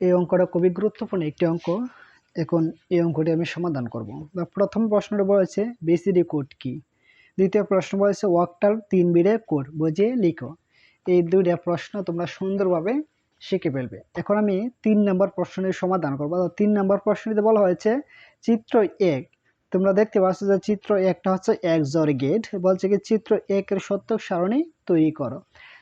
এই অঙ্কটা খুবই গুরুত্বপূর্ণ একটি অঙ্ক। এখন এই অঙ্কটি আমি সমাধান করব। বা প্রথম প্রশ্নটা বলেছে বিসিডি কোড কি? দ্বিতীয় প্রশ্ন বলেছে ওয়াক্টার তিন বিড়ে কোড বুঝিয়ে লিখো। এই দুইটা প্রশ্ন তোমরা সুন্দরভাবে শিখে ফেলবে। এখন আমি তিন নম্বর প্রশ্নের সমাধান করব। তিন নম্বর প্রশ্নটিতে বলা হয়েছে, চিত্র এক, তোমরা দেখতে পাচ্ছ যে চিত্র একটা হচ্ছে এক জর গেট, বলছে কি, চিত্র একের সত্যক সারণী তৈরি করো।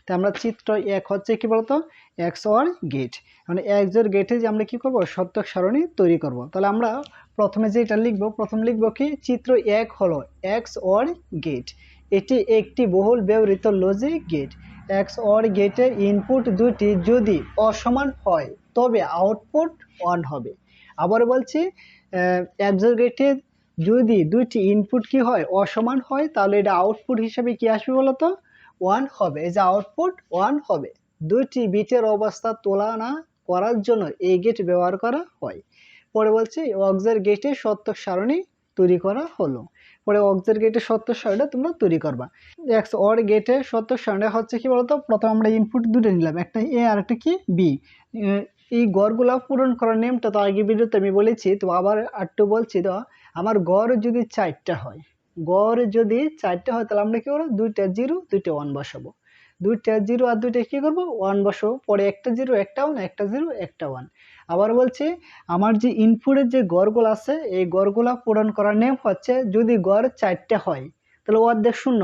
তা আমরা চিত্র এক হচ্ছে কি বলতো? এক্স অর গেট মানে এক জোর গেটে যে আমরা কি করব? সত্যক সারণী তৈরি করব। তাহলে আমরা প্রথমে যেটা লিখব, প্রথম লিখব কি? চিত্র এক হলো এক্স অর গেট এটি একটি বহুল ব্যবহৃত লজিক গেট এক্স অর গেটের ইনপুট দুটি যদি অসমান হয়, তবে আউটপুট ওয়ান হবে। আবার বলছি এক জোর গেটের যদি দুইটি ইনপুট কি হয়, অসমান হয়, তাহলে এটা আউটপুট হিসাবে কি আসবে বলতো? ওয়ান হবে, এই যে আউটপুট ওয়ান হবে। দুইটি বিটের অবস্থা তুলনা করার জন্য এই গেট ব্যবহার করা হয়। পরে বলছে অক্সের গেটে সত্যক সারণী তৈরি করা হলো। পরে অক্সের গেটে সত্য সারণীটা তোমরা তৈরি করবা। এক্স অর গেটে সত্য সারণীটা হচ্ছে কি বলতো? প্রথম আমরা ইনপুট দুটো নিলাম, একটা এ আর একটা কি বি এই গড়গুলা পূরণ করার নেমটা তো আগে ভিডিওতে আমি বলেছি, তো আবার একটু বলছি তো, আমার গড় যদি চারটা হয় গড় যদি চারটা হয়, তাহলে আমরা কি করব? দুইটা জিরো, দুইটা ওয়ান বসাবো। দুইটা জিরো আর দুইটা কি করব? ওয়ান বসাবো। পরে একটা জিরো, একটা ওয়ান একটা জিরো, একটা ওয়ান আবার বলছি, আমার যে ইনপুটের যে গড়গুলো আছে, এই গড়গুলো পূরণ করার নেম হচ্ছে, যদি গড় চারটে হয়, তাহলে অর্ধেক শূন্য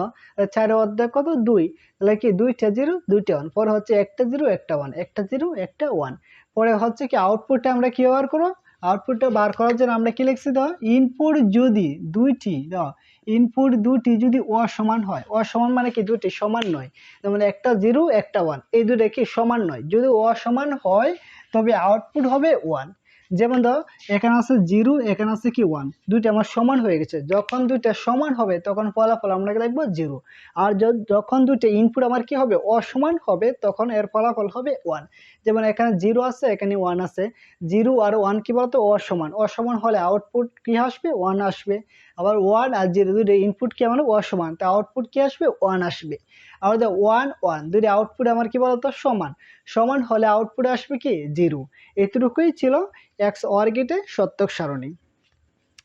চার অর্ধেক কত? দুই। তাহলে কি? দুইটা জিরো, দুইটা ওয়ান পরে হচ্ছে একটা জিরো, একটা ওয়ান একটা জিরো, একটা ওয়ান পরে হচ্ছে কি আউটপুটে আমরা কি ব্যবহার করব? আউটপুটটা বার করার জন্য আমরা কি লিখছি দাও? ইনপুট যদি দুইটি, দাও ইনপুট দুটি যদি অসমান হয়, অসমান মানে কি? দুটি সমান নয়। যেমন একটা জিরো একটা ওয়ান এই দুটো কি সমান নয়? যদি অসমান হয়, তবে আউটপুট হবে ওয়ান যেমন ধরো, এখানে আছে জিরো, এখানে আছে কি ওয়ান দুইটা আমার সমান হয়ে গেছে। যখন দুইটা সমান হবে, তখন ফলাফল আমরা লিখব? জিরো। আর যখন দুইটা ইনপুট আমার কি হবে? অসমান হবে, তখন এর ফলাফল হবে ওয়ান যেমন এখানে জিরো আছে, এখানে ওয়ান আছে। জিরো আর ওয়ান কি বলতো? অসমান। অসমান হলে আউটপুট কি আসবে? ওয়ান আসবে। আবার ওয়ান আর জিরো দুটো ইনপুট কি আমার অসমান। তা আউটপুট কি আসবে? ওয়ান আসবে। আবার ওয়ান ওয়ান দুটো আউটপুট আমার কি বলতো? সমান। সমান হলে আউটপুট আসবে কি? জিরো এতটুকুই ছিল এক্স অর সত্যক সারণী।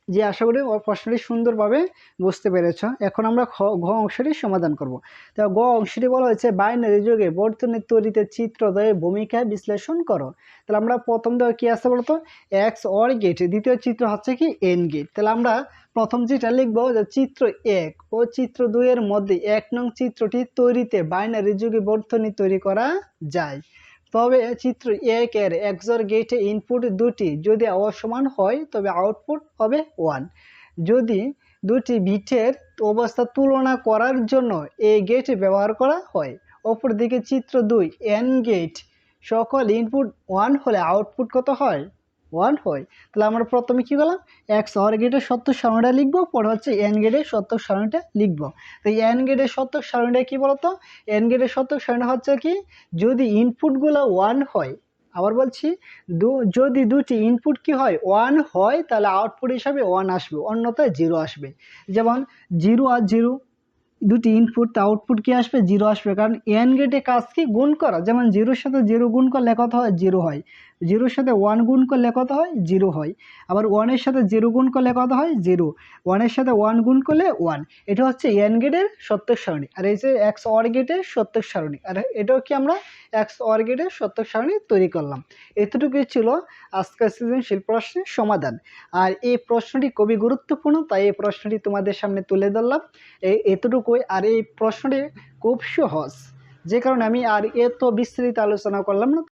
যে আশা করি প্রশ্নটি সুন্দরভাবে বুঝতে পেরেছ। এখন আমরা ঘ অংশটি সমাধান করব। তো গ অংশটি বলা হয়েছে, বাইনারি যুগে বর্তমানে তৈরিতে চিত্রদয়ের ভূমিকা বিশ্লেষণ করো। তাহলে আমরা প্রথম দেওয়া কী আছে বলতো? এক্স অর গেট দ্বিতীয় চিত্র হচ্ছে কি এন গেট তাহলে আমরা প্রথম যেটা লিখব যে চিত্র এক। ও চিত্র দুইয়ের মধ্যে এক নং চিত্রটি তৈরিতে বাইনারি যুগে বর্তনী তৈরি করা যায়। তবে চিত্র এক এর একজোর গেটে ইনপুট দুটি। যদি অসমান হয়, তবে আউটপুট হবে ওয়ান যদি দুটি বিটের অবস্থা তুলনা করার জন্য এই গেট ব্যবহার করা হয়, অপরদিকে চিত্র দুই এন গেট, সকল ইনপুট ওয়ান হলে আউটপুট কত হয়? ওয়ান হয়। তাহলে আমরা প্রথমে কী করলাম? এক্স অর গেটের সত্তর সারণীটা লিখব, পরে হচ্ছে এন গেটের সত্তর সারণীটা লিখব। তো এন গেটের সত্তর সারণীটা কী বলতো? এন গেটের সত্তর সারণীটা হচ্ছে কি, যদি ইনপুটগুলো ওয়ান হয়, আবার বলছি, দু, যদি দুটি ইনপুট কি হয় ওয়ান হয়, তাহলে আউটপুট হিসাবে ওয়ান আসবে, অন্যথায় জিরো আসবে। যেমন জিরো আর জিরো দুটি ইনপুট তা আউটপুট কি আসবে? জিরো আসবে। কারণ এন গেটে কাজ কি? গুণ করা। যেমন জিরোর সাথে জিরো গুণ করলে কত হয়? জিরো হয়। জিরোর সাথে ওয়ান গুণ করলে কত হয়? জিরো হয়। আবার ওয়ানের সাথে জিরো গুণ করলে কত হয়? জিরো। ওয়ানের সাথে ওয়ান গুণ করলে ওয়ান এটা হচ্ছে এন গেটের সত্যক সারণী। আর এই যে এক্স অর গেটের সত্যক সারণী। আর এটাও কি আমরা এক্স অর গেটের সত্যক সারণী তৈরি করলাম। এতটুকুই ছিল আজকের সৃজনশীল প্রশ্নের সমাধান। আর এই প্রশ্নটি খুবই গুরুত্বপূর্ণ, তাই এই প্রশ্নটি তোমাদের সামনে তুলে ধরলাম। এই এতটুকুই। আর এই প্রশ্নটি খুব সহজ। যে কারণে আমি আর এত বিস্তারিত আলোচনা করলাম না।